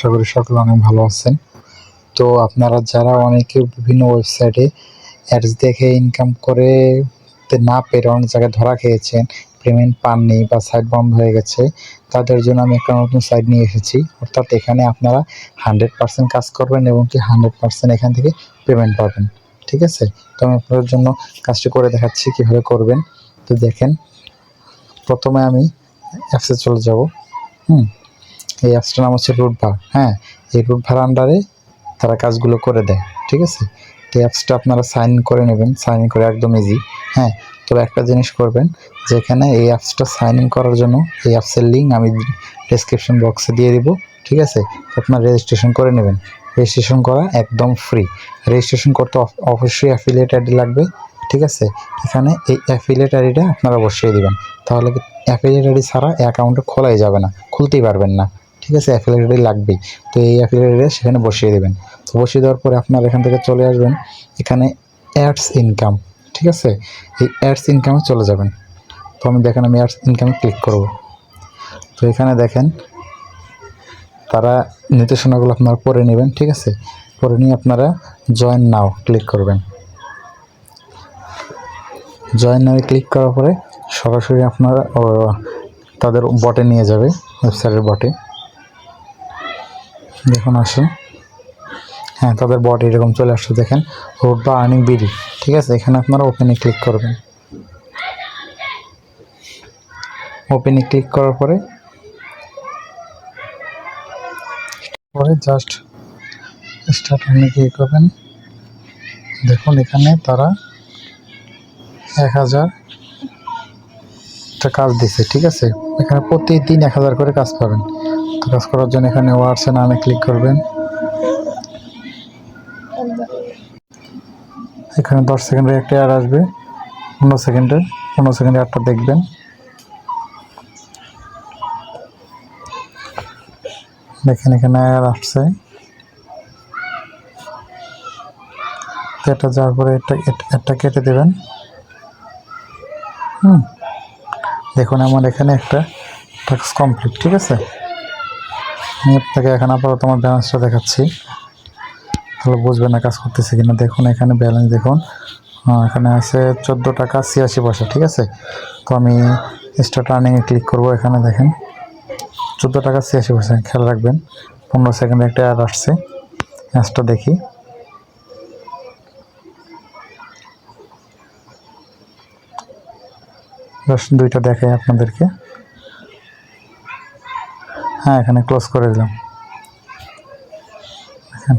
আশা করি সকলে অনেক ভালো আছেন। তো আপনারা যারা অনেকে বিভিন্ন ওয়েবসাইটে অ্যাডস দেখে ইনকাম করে না পেরে অনেক জায়গায় ধরা খেয়েছেন পেমেন্ট পাননি বা সাইট বন্ধ হয়ে গেছে, তাদের জন্য আমি একটা নতুন সাইট নিয়ে এসেছি। অর্থাৎ এখানে আপনারা হান্ড্রেড পার্সেন্ট কাজ করবেন এবং কি হান্ড্রেড পার্সেন্ট এখান থেকে পেমেন্ট পাবেন। ঠিক আছে? তো আমি আপনাদের জন্য কাজটি করে দেখাচ্ছি কীভাবে করবেন। তো দেখেন, প্রথমে আমি অ্যাপসে চলে যাব। হুম। এই অ্যাপসটার নাম হচ্ছে রুট ভার হ্যাঁ? এই রুট ভার আন্ডারে তারা কাজগুলো করে দেয়, ঠিক আছে? তো অ্যাপসটা আপনারা সাইন করে নেবেন সাইন ইন করে একদম ইজি হ্যাঁ? তবে একটা জিনিস করবেন, যেখানে এই অ্যাপসটা সাইন ইন করার জন্য এই অ্যাপসের লিঙ্ক আমি ডিসক্রিপশন বক্সে দিয়ে দিব, ঠিক আছে? আপনার রেজিস্ট্রেশন করে নেবেন। রেজিস্ট্রেশন করা একদম ফ্রি রেজিস্ট্রেশন করতে অব- অবশ্যই অ্যাফিলিয়েট আইডি লাগবে, ঠিক আছে? এখানে এই অ্যাফিলিয়েট আইডিটা আপনারা বসিয়ে দেবেন। তাহলে অ্যাফিলিয়েট আইডি ছাড়া অ্যাকাউন্টে খোলাই যাবে না, খুলতেই পারবেন না। ঠিক আছে অ্যাফিলিয়েট লাগবেই। তো এই অ্যাফিলিয়েট সেখানে বসিয়ে দেবেন। তো বসিয়ে দেওয়ার পরে আপনার এখান থেকে চলে আসবেন। এখানে অ্যাডস ইনকাম ঠিক আছে? এই অ্যাডস ইনকামে চলে যাবেন। তো আমি দেখেন, আমি অ্যাডস ইনকামে ক্লিক করব। তো এখানে দেখেন, তারা নির্দেশনাগুলো আপনারা পড়ে নেবেন, ঠিক আছে? পরে নিয়ে আপনারা জয়েন নাও ক্লিক করবেন। জয়েন নাও ক্লিক করার পরে সরাসরি আপনারা তাদের বটে নিয়ে যাবে ওয়েবসাইটের বটে দেখুন, আসুন। হ্যাঁ তাদের বডি এরকম চলে আসছে, দেখেন। রোড বা আর্নিং বিডি, ঠিক আছে? এখানে আপনারা ওপেনে ক্লিক করবেন। ওপেনে ক্লিক করার পরে পরে জাস্ট স্টার্ট আর্নিং ক্লিক করবেন। দেখুন, এখানে তারা এক হাজার কাজ দিছে, ঠিক আছে? এখানে প্রতিদিন এক হাজার করে কাজ পাবেন কাজ করার জন্য এখানে ওয়ার্ডসে নামে ক্লিক করবেন। এখানে দশ সেকেন্ডের একটা অ্যাড আসবে। পনেরো সেকেন্ডে, পনেরো সেকেন্ডের অ্যাডটা দেখবেন। দেখেন এখানে অ্যাড আসছে। এটা যাওয়ার পরে একটা একটা কেটে দেবেন। হুম। দেখুন, আমার এখানে একটা টাস্ক কমপ্লিট ঠিক আছে? আমি আপনাকে এখন আপাতত আমার ব্যালেন্সটা দেখাচ্ছি। তাহলে বুঝবেন না কাজ করতেছে কিনা। দেখুন, এখানে ব্যালেন্স দেখুন। এখানে আছে চোদ্দ টাকা ছিয়াশি পয়সা, ঠিক আছে? তো আমি স্টার্ট আর্নিংয়ে ক্লিক করব এখানে, দেখেন। চোদ্দ টাকা ছিয়াশি পয়সা, খেয়াল রাখবেন। পনেরো সেকেন্ডে একটা অ্যাড আসছে। অ্যাডসটা দেখি। দুইটা দেখাই আপনাদেরকে। হ্যাঁ এখানে ক্লোজ করে দিলাম। দেখেন।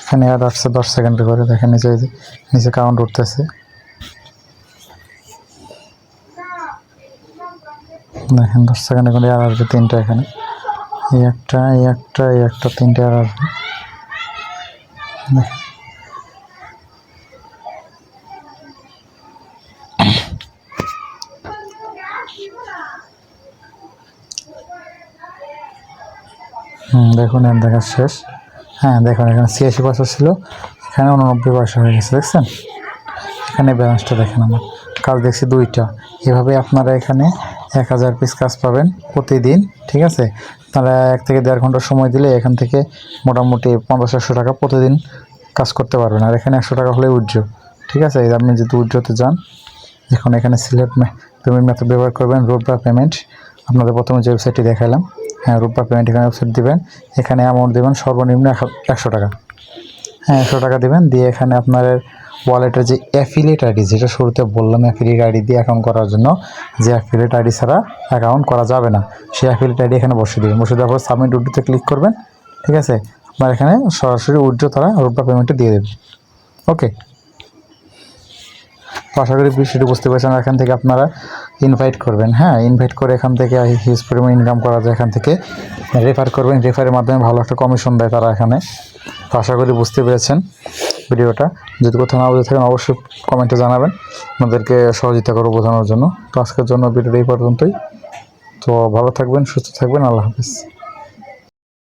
এখানে আর আসছে দশ সেকেন্ড করে। দেখেন নিচে নিচে কাউন্ট উঠতেছে। দেখেন, দশ সেকেন্ডে করে আর আসবে তিনটা এখানে। এই একটা এই একটা এই একটা, তিনটে আর আসবে। দেখুন, এর দেখা শেষ। হ্যাঁ দেখুন, এখানে ছিয়াশি পয়সা ছিল। এখানে উননব্বই পয়সা হয়ে গেছে, দেখছেন? এখানে ব্যালেন্সটা দেখেন আমার। কাজ দেখছি দুইটা। এভাবে আপনারা এখানে এক হাজার পিস কাজ পাবেন প্রতিদিন, ঠিক আছে? আপনারা এক থেকে দেড় ঘণ্টা সময় দিলে এখান থেকে মোটামুটি পঞ্চাশ একশো টাকা প্রতিদিন কাজ করতে পারবেন। আর এখানে একশো টাকা হলে উজ্জ্ব ঠিক আছে? আপনি যদি উজ্জ্বতে যান, দেখুন, এখানে সিলেক্ট পেমেন্ট মেথড ব্যবহার করবেন রোড বা পেমেন্ট আপনাদের প্রথমে যে ওয়েবসাইটটি দেখালাম হ্যাঁ রূপা পেমেন্ট এখানে ওয়েবসাইট দেবেন। এখানে অ্যামাউন্ট দেবেন সর্বনিম্ন এক- একশো টাকা। হ্যাঁ একশো টাকা দেবেন। দিয়ে এখানে আপনার ওয়ালেটের যে অ্যাফিলিয়েট আইডি যেটা শুরুতে বললাম অ্যাফিলিয়েট আইডি দিয়ে অ্যাকাউন্ট করার জন্য, যে অ্যাফিলিয়েট আইডি ছাড়া অ্যাকাউন্ট করা যাবে না। সেই অ্যাফিলিয়েট আইডি এখানে বসিয়ে দেবেন। বসিয়ে দেওয়ার পর সাবমিট উড্ডোতে ক্লিক করবেন। ঠিক আছে? আপনার এখানে সরাসরি উড্ডো তারা রূপা পেমেন্টে দিয়ে দেবে। ওকে তো আশা করি বিষয়টি বুঝতে পারছেন। এখান থেকে আপনারা ইনভাইট করবেন হ্যাঁ? ইনভাইট করে এখান থেকে হিউজ পরিমাণ ইনকাম করা যায় এখান থেকে। রেফার করবেন রেফারের মাধ্যমে ভালো একটা কমিশন দেয় তারা এখানে। তো আশা করি বুঝতে পেরেছেন ভিডিওটা। যদি কোথাও না বুঝে থাকেন, অবশ্যই কমেন্টে জানাবেন। আপনাদেরকে সহযোগিতা করব বোঝানোর জন্য। তো আজকের জন্য ভিডিওটা এই পর্যন্তই। তো ভালো থাকবেন, সুস্থ থাকবেন, আল্লাহ হাফিজ।